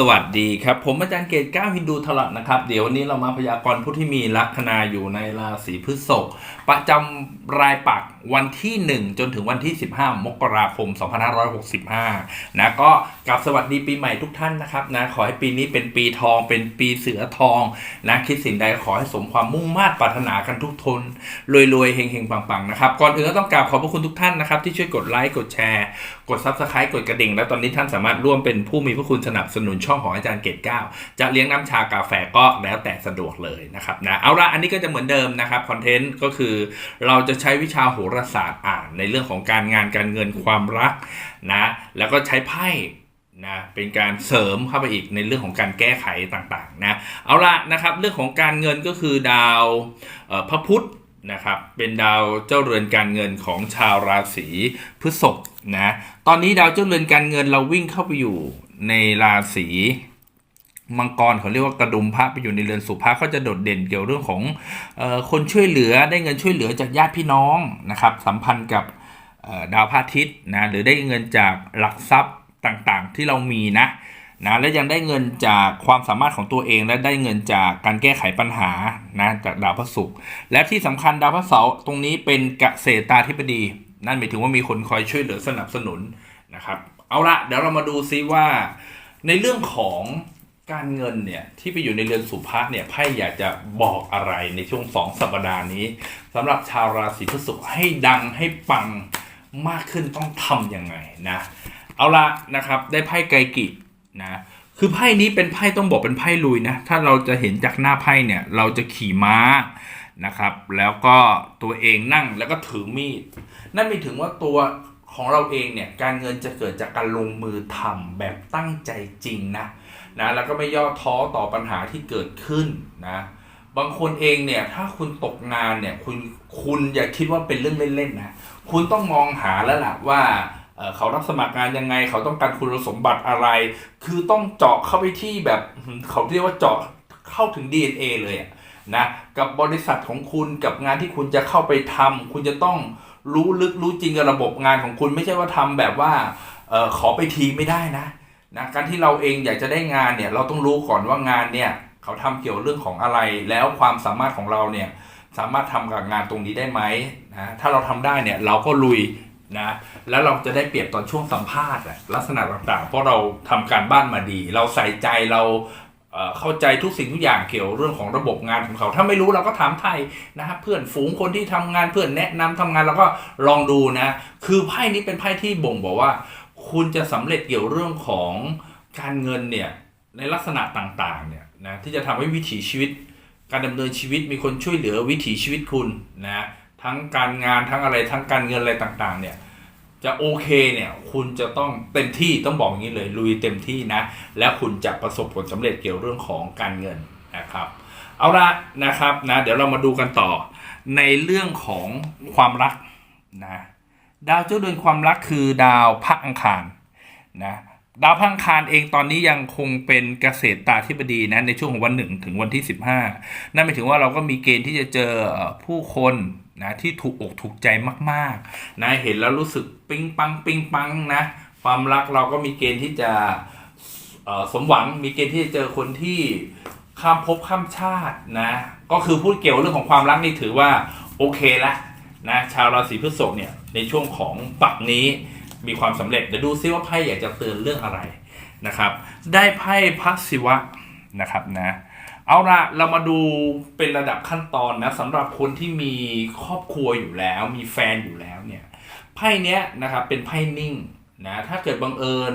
สวัสดีครับ ผมอาจารย์เกตก้าวฮินดูถลัดนะครับ เดี๋ยววันนี้เรามาพยากรณ์ผู้ที่มีลัคนาอยู่ในราศีพฤษภประจำรายปักวันที่ 1 จนถึงวันที่ 15 มกราคม 2565 นะก็กลับสวัสดีปีใหม่ทุกท่านนะครับนะขอให้ปีนี้เป็นปีทองเป็นปีเสือทองนะคิดสิ่งใดขอให้สมความมุ่งมา่ปรารถนากันทุกทนรวยๆเฮงๆปังๆนะครับก่อนอื่นก็ต้องกราบขอบพระคุณทุกท่านนะครับที่ช่วยกดไลค์กดแชร์ กด Subscribe กดกระดิ่ง และตอนนี้ท่านสามารถร่วมเป็นผู้มีพระคุณสนับสนุนช่องของอาจารย์เกตเก้าจะเลี้ยงน้ำชากาแฟก็แล้วแต่สะดวกเลยนะครับนะเอาละอันนี้ก็จะเหมือนเดิมนะครับคอนเทนต์ก็คือ เราจะใช้วิชาโหราศาสตร์อ่านในเรื่องของการงานการเงินความรักนะแล้วก็ใช้ไพ่นะเป็นการเสริมเข้าไปอีกในเรื่องของการแก้ไขต่างๆนะเอาละนะครับเรื่องของการเงินก็คือดาวพระพุธ นะครับเป็นดาวเจ้าเรือนการเงินของชาวราศีพฤษภนะตอนนี้ดาวเจ้าเรือนการเงินเราวิ่งเข้าไปอยู่ในราศีมังกรเขาเรียกว่ากระดุมพระไปอยู่ในเรือนสุภาเขาจะโดดเด่นเกี่ยวเรื่องของออคนช่วยเหลือได้เงินช่วยเหลือจากญาติพี่น้องนะครับสัมพันธ์กับดาวพระอาทิตย์นะหรือได้เงินจากหลักทรัพย์ต่างๆ ที่เรามีนะ นะและยังได้เงินจากความสามารถของตัวเอง และได้เงินจากการแก้ไขปัญหานะจากดาวพระศุกร์และที่สำคัญดาวพระเสาร์ตรงนี้เป็นเกษตราธิบดี นั่นหมายถึงว่ามีคนคอยช่วยเหลือสนับสนุนนะครับเอาละเดี๋ยวเรามาดูซิว่า ในเรื่องของการเงินเนี่ยที่ไปอยู่ในเรือนสุภาเนี่ยไพ่อยากจะบอกอะไรในช่วงสองสัปดาห์นี้สำหรับชาวราศีพฤษภให้ดังให้ปังมากขึ้นต้องทำยังไงนะเอาละนะครับได้ไพ่ไกกิ นะคือไพ่นี้เป็นไพ่ต้องบอกเป็นไพ่ลุยนะถ้าเราจะเห็นจากหน้าไพ่เนี่ยเราจะขี่ม้านะครับ แล้วก็ตัวเองนั่งแล้วก็ถือมีด นั่นหมายถึงว่าตัวของเราเองเนี่ยการเงินจะเกิดจากการลงมือทำแบบตั้งใจจริงนะนะแล้วก็ไม่ย่อท้อต่อปัญหาที่เกิดขึ้นนะบางคนเองเนี่ยถ้าคุณตกงานเนี่ยคุณคุณอย่าคิดว่าเป็นเรื่องเล่นๆนะคุณต้องมองหาแล้วล่ะว่า เขารับสมัครงานยังไง เขาต้องการคุณสมบัติอะไร คือต้องเจาะเข้าไปที่แบบเขาเรียกว่าเจาะเข้าถึง DNA เลยนะกับบริษัทของคุณกับงานที่คุณจะเข้าไปทำคุณจะต้องรู้ลึกรู้จริงกับระบบงานของคุณไม่ใช่ว่าทำแบบว่าออขอไปทีไม่ได้นะนะการที่เราเองอยากจะได้งานเนี่ยเราต้องรู้ก่อนว่างานเนี่ยเขาทำเกี่ยวเรื่องของอะไร แล้วความสามารถของเราเนี่ยสามารถทำกับงานตรงนี้ได้ไหมนะถ้าเราทำได้เนี่ยเราก็ลุย นะแล้วเราจะได้เปรียบตอนช่วงสัมภาษณ์ลักษณะต่างๆ เพราะเราทำการบ้านมาดี เราใส่ใจเราเข้าใจทุกสิ่งทุกอย่างเกี่ยวเรื่องของระบบงานของเขา ถ้าไม่รู้เราก็ถามไทยนะครับเพื่อนฝูงคนที่ทำงานเพื่อนแนะนำทำงานเราก็ลองดูนะ คือไพ่นี้เป็นไพ่ที่บ่งบอกว่า คุณจะสำเร็จเกี่ยวเรื่องของการเงินเนี่ยในลักษณะต่างๆเนี่ยนะที่จะทำให้วิถีชีวิต การดำเนินชีวิตมีคนช่วยเหลือวิถีชีวิตคุณนะ ทั้งการงานทั้งอะไรทั้งการเงินอะไรต่างๆ เนี่ยจะโอเคเนี่ยคุณจะต้องเต็มที่ต้องบอกอย่างนี้เลยลุยเต็มที่นะ แล้วคุณจะประสบผลสำเร็จเกี่ยวเรื่องของการเงินนะครับ เอาละนะครับนะเดี๋ยวเรามาดูกันต่อ ในเรื่องของความรักนะดาวเจ้าเรือนความรักคือดาวพระอังคารนะ ดาวพังคารเองตอนนี้ยังคงเป็นเกษตรตาธิบดีนะในช่วงของวันหนึ่งถึงวันที่ 15 นั่นหมายถึงว่าเราก็มีเกณฑ์ที่จะเจอผู้คนนะที่ถูกอกถูกใจมากๆนะเห็นแล้วรู้สึกปิ๊งปังปิ๊งปังนะความรักเราก็มีเกณฑ์ที่จะสมหวังมีเกณฑ์ที่จะเจอคนที่ข้ามภพข้ามชาตินะก็คือพูดเกี่ยวเรื่องของความรักนี่ถือว่าโอเคละนะชาวราศีพฤษภเนี่ยในช่วงของปักนี้ มีความสำเร็จเดี๋ยวดูซิว่าไพ่อยากจะเตือนเรื่องอะไรนะครับ ได้ไพ่พักศิวะนะครับนะเอาละเรามาดูเป็นระดับขั้นตอนนะสำหรับคนที่มีครอบครัวอยู่แล้ว มีแฟนอยู่แล้วเนี่ยไพ่เนี้ยนะครับเป็นไพ่นิ่งนะถ้าเกิดบังเอิญ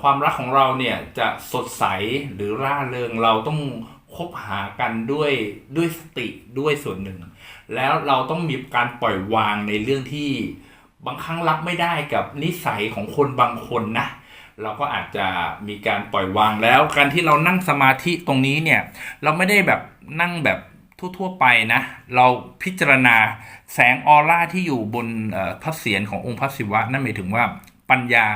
ความรักของเราเนี่ยจะสดใสหรือร่าเริงเราต้องคบหากันด้วยด้วยสติด้วยส่วนหนึ่ง แล้วเราต้องมีการปล่อยวางในเรื่องที่ บางครั้งรับไม่ได้กับนิสัยของคนบางคนนะเราก็อาจจะมีการปล่อยวางแล้ว การที่เรานั่งสมาธิตรงนี้เนี่ย เราไม่ได้แบบนั่งแบบทั่วๆไปนะ เราพิจารณาแสงออร่าที่อยู่บนพระเศียรขององค์พระศิวะ นั่นหมายถึงว่าปัญญา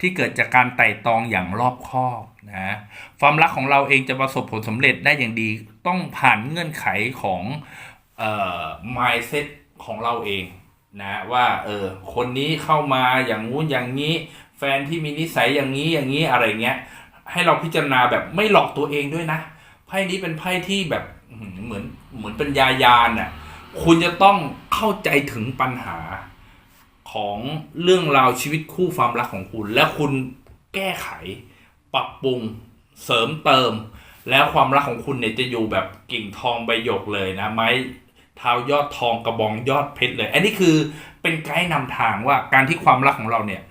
ที่เกิดจากการไต่ตองอย่างรอบคอบนะความรักของเราเองจะประสบผลสำเร็จได้อย่างดี ต้องผ่านเงื่อนไขของเอ่อ mindset ของเราเอง นะว่าเออคนนี้เข้ามาอย่างงู้นอย่างนี้ แฟนที่มีนิสัยอย่างนี้อย่างนี้อะไรเงี้ย ให้เราพิจารณาแบบไม่หลอกตัวเองด้วยนะไพ่นี้เป็นไพ่ที่แบบเหมือนเหมือนเป็นยายานน่ะคุณจะต้องเข้าใจถึงปัญหาของเรื่องราวชีวิตคู่ความรักของคุณ และคุณแก้ไข ปรับปรุงเสริมเติม แล้วความรักของคุณเนี่ยจะอยู่แบบกิ่งทองใบหยกเลยนะไม้ เท้ายอดทองกระบองยอดเพชรเลย อันนี้คือเป็นไกด์นำทางว่าการที่ความรักของเราเนี่ย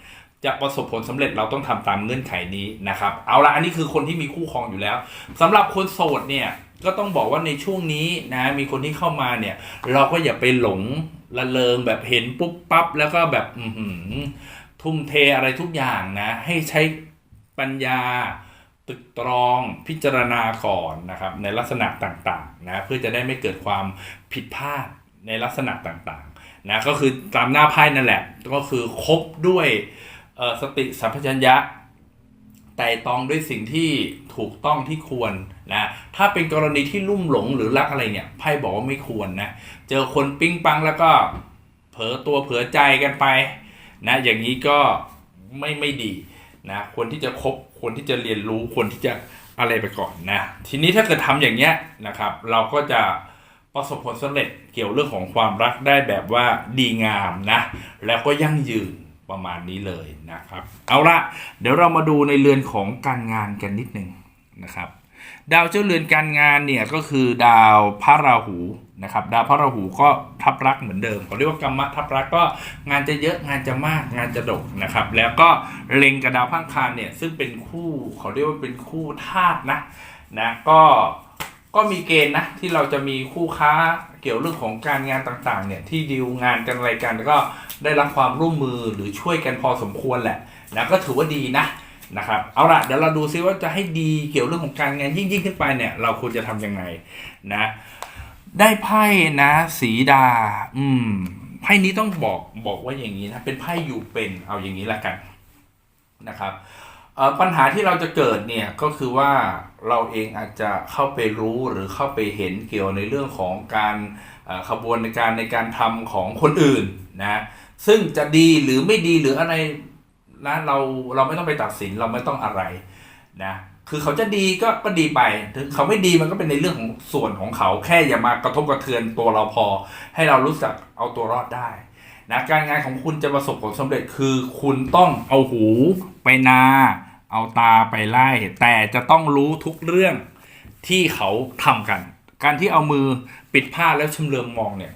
จะประสบผลสำเร็จเราต้องทำตามเงื่อนไขนี้นะครับ เอาละอันนี้คือคนที่มีคู่ครองอยู่แล้วสำหรับคนโสดเนี่ยก็ต้องบอกว่าในช่วงนี้นะมีคนที่เข้ามาเนี่ย เราก็อย่าไปหลงละเลงแบบเห็นปุ๊บปั๊บแล้วก็แบบอือหือทุ่มเทอะไรทุกอย่างนะ ให้ใช้ปัญญาตึกตรองพิจารณาก่อนนะครับในลักษณะต่าง นะเพื่อจะได้ไม่เกิดความผิดพลาดในลักษณะต่างๆนะก็คือตามหน้าไพ่นั่นแหละก็คือครบด้วยสติสัมปชัญญะแต่ตองด้วยสิ่งที่ถูกต้องที่ควรนะถ้าเป็นกรณีที่ลุ่มหลงหรือรักอะไรเนี่ยไพ่บอกว่าไม่ควรนะเจอคนปิ้งปังแล้วก็เผลอตัวเผลอใจกันไปนะอย่างนี้ก็ไม่ไม่ดีนะควรที่จะคบควรที่จะเรียนรู้ควรที่จะ อะไรไปก่อนนะทีนี้ถ้าเกิดทำอย่างเงี้ยนะครับ เราก็จะประสบผลสำเร็จเกี่ยวเรื่องของความรักได้แบบว่าดีงามนะ แล้วก็ยั่งยืนประมาณนี้เลยนะครับ เอาละเดี๋ยวเรามาดูในเรือนของการงานกันนิดนึงนะครับ ดาวเจ้าเรือนการงานเนี่ยก็คือดาวพระราหูนะครับดาวพระราหูก็ทับรักเหมือนเดิมเขาเรียกว่ากรรมะทับรักก็งานจะเยอะงานจะมากงานจะดกนะครับ แล้วก็เล็งกับดาวพังคารเนี่ยซึ่งเป็นคู่เขาเรียกว่าเป็นคู่ธาตุนะนะก็ก็มีเกณฑ์นะที่เราจะมีคู่ค้าเกี่ยวเรื่องของการงานต่างๆเนี่ยที่ดีลงานกันอะไรกันแล้วก็ได้รับความร่วมมือหรือช่วยกันพอสมควรแหละนะก็ถือว่าดีนะ นะครับเอาละเดี๋ยวเราดูซิว่าจะให้ดีเกี่ยวเรื่องของการงานยิ่งยิ่งขึ้นไปเนี่ย เราควรจะทำยังไงนะ ได้ไพ่นะสีดา อืมไพ่นี้ต้องบอกบอกว่าอย่างนี้นะเป็นไพ่อยู่เป็นเอาอย่างนี้ละกันนะครับปัญหาที่เราจะเกิดเนี่ยก็คือว่าเราเองอาจจะเข้าไปรู้หรือเข้าไปเห็นเกี่ยวในเรื่องของการขบวนในการในการทำของคนอื่นนะซึ่งจะดีหรือไม่ดีหรืออะไร นะเราเราไม่ต้องไปตัดสินเราไม่ต้องอะไรนะคือเขาจะดีก็ก็ดีไป ถึงเขาไม่ดีมันก็เป็นในเรื่องของส่วนของเขาแค่อย่ามากระทบกระเทือนตัวเราพอ ให้เรารู้จักเอาตัวรอดได้นะการงานของคุณจะประสบผลสำเร็จคือคุณต้องเอาหูไปนา เอาตาไปไล่ แต่จะต้องรู้ทุกเรื่องที่เขาทำกัน การที่เอามือปิดผ้าแล้วชำเลืองมองเนี่ย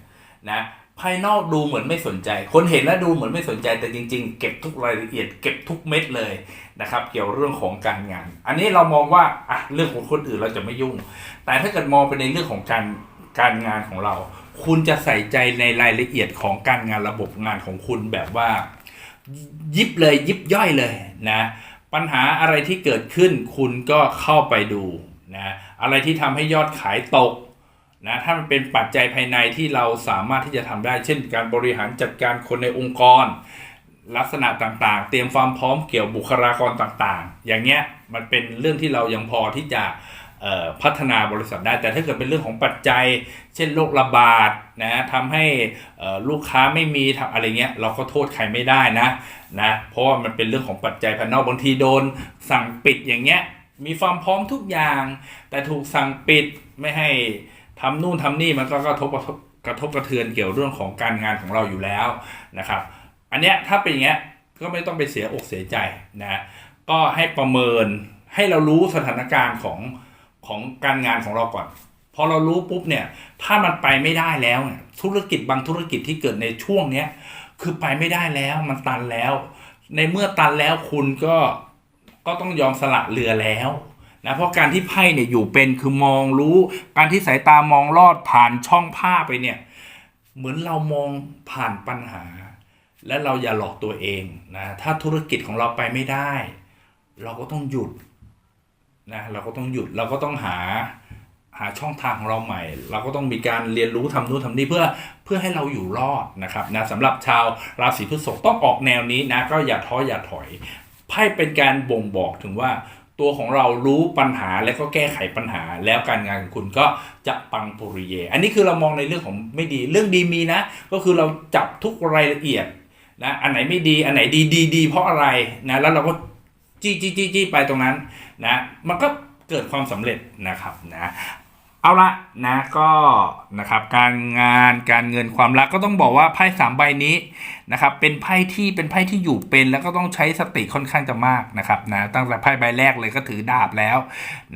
นะ ภายนอกดูเหมือนไม่สนใจ คนเห็นแล้วดูเหมือนไม่สนใจแต่จริง ๆ เก็บทุกรายละเอียด เก็บทุกเม็ดเลยนะครับ เกี่ยวเรื่องของการงาน อันนี้เรามองว่าอะเรื่องของคนอื่นเราจะไม่ยุ่ง แต่ถ้าเกิดมองไปในเรื่องของการการงานของเรา คุณจะใส่ใจในรายละเอียดของการงานระบบงานของคุณแบบว่า ยิบเลยยิบย่อยเลยนะปัญหาอะไรที่เกิดขึ้นคุณก็เข้าไปดูนะอะไรที่ทำให้ยอดขายตก นะถ้ามันเป็นปัจจัยภายในที่เราสามารถที่จะทำได้ เช่น การบริหารจัดการคนในองค์กร ลักษณะต่างๆ เตรียมความพร้อมเกี่ยวบุคลากรต่างๆ อย่างเงี้ยมันเป็นเรื่องที่เรายังพอที่จะพัฒนาบริษัทได้แต่ถ้าเกิดเป็นเรื่องของปัจจัย เช่นโรคระบาดนะทำให้ลูกค้าไม่มีทำอะไรเงี้ยเราก็โทษใครไม่ได้นะนะเพราะว่ามันเป็นเรื่องของปัจจัยภายนอกบางทีโดนสั่งปิดอย่างเงี้ยมีความพร้อมทุกอย่าง แต่ถูกสั่งปิดไม่ให้ ทำนู่นทำนี่มันก็กระทบกระทบกระทบกระเทือนเกี่ยวเรื่องของการงานของเราอยู่แล้วนะครับ อันเนี้ยถ้าเป็นอย่างเงี้ยก็ไม่ต้องไปเสียอกเสียใจนะก็ให้ประเมินให้เรารู้สถานการณ์ของของการงานของเราก่อนพอเรารู้ปุ๊บเนี่ยถ้ามันไปไม่ได้แล้วเนี่ยธุรกิจบางธุรกิจที่เกิดในช่วงเนี้ยคือไปไม่ได้แล้วมันตันแล้ว ในเมื่อตันแล้วคุณก็ก็ต้องยอมสละเรือแล้ว นะเพราะการที่ไพ่เนี่ยอยู่เป็นคือมองรู้ การที่สายตามองลอดผ่านช่องผ้าไปเนี่ย เหมือนเรามองผ่านปัญหา และเราอย่าหลอกตัวเองนะถ้าธุรกิจของเราไปไม่ได้ เราก็ต้องหยุดนะเราก็ต้องหยุดเราก็ต้องหาหาช่องทางของเราใหม่ เราก็ต้องมีการเรียนรู้ทำนู่นทำนี่เพื่อเพื่อให้เราอยู่รอดนะครับนะสำหรับชาวราศีพฤษภต้องออกแนวนี้นะก็อย่าท้ออย่าถอยไพ่เป็นการบ่งบอกถึงว่า ตัวของเรารู้ปัญหาและก็แก้ไขปัญหา แล้วการงานของคุณก็จะปังปุริเย อันนี้คือเรามองในเรื่องของไม่ดีเรื่องดีมีนะ ก็คือเราจับทุกรายละเอียดนะอันไหนไม่ดีอันไหนดีดีดีเพราะอะไรนะแล้วเราก็จี้จี้จี้จี้ไปตรงนั้นนะมันก็เกิดความสำเร็จนะครับนะ เอาละนะก็นะครับการงานการเงินความรักก็ต้องบอกว่าไพ่สามใบนี้นะครับเป็นไพ่ที่เป็นไพ่ที่อยู่เป็น แล้วก็ต้องใช้สติค่อนข้างจะมากนะครับนะตั้งแต่ไพ่ใบแรกเลยก็ถือดาบแล้ว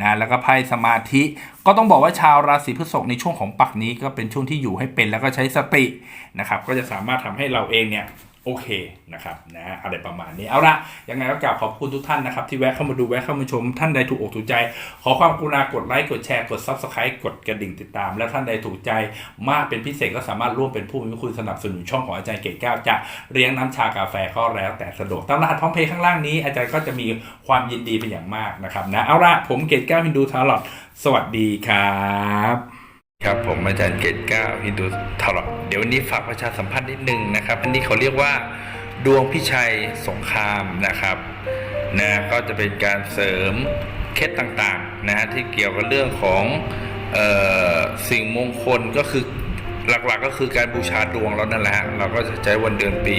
นะแล้วก็ไพ่สมาธิ ก็ต้องบอกว่าชาวราศีพฤษภในช่วงของปักนี้ก็เป็นช่วงที่อยู่ให้เป็น แล้วก็ใช้สตินะครับก็จะสามารถทำให้เราเองเนี่ย โอเคนะครับนะอะไรประมาณนี้เอาละยังไงก็กล่าวขอบคุณทุกท่านนะครับ ที่แวะเข้ามาดูแวะเข้ามาชม ท่านใดถูกอกถูกใจ ขอความกรุณากดไลค์กดแชร์กด subscribe กดกระดิ่งติดตาม และท่านใดถูกใจมากเป็นพิเศษก็สามารถร่วมเป็นผู้มีพระคุณสนับสนุนช่องของอาจารย์เกตแก้วจะเลี้ยงน้ำชากาแฟก็แล้วแต่สะดวกตามรหัสพร้อมเพย์ข้างล่างนี้ อาจารย์ก็จะมีความยินดีเป็นอย่างมากนะครับนะเอาละผมเกตแก้วฮินดูทาร์ลอตสวัสดีครับ ครับผมอาจารย์เกตแก้วฮินดูทาร์ลอตเดี๋ยววันนี้ฝากประชาสัมพันธ์นิดนึงนะครับ อันนี้เขาเรียกว่าดวงพิชัยสงครามนะครับนะก็จะเป็นการเสริมเคล็ดต่างๆนะฮะที่เกี่ยวกับเรื่องของเออสิ่งมงคลก็คือหลักๆก็คือการบูชาดวงเรานั่นแหละ เราก็จะใช้วันเดือนปี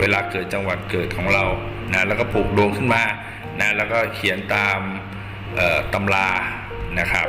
เวลาเกิดจังหวัดเกิดของเรานะแล้วก็ปลูกดวงขึ้นมานะแล้วก็เขียนตามตำรานะครับ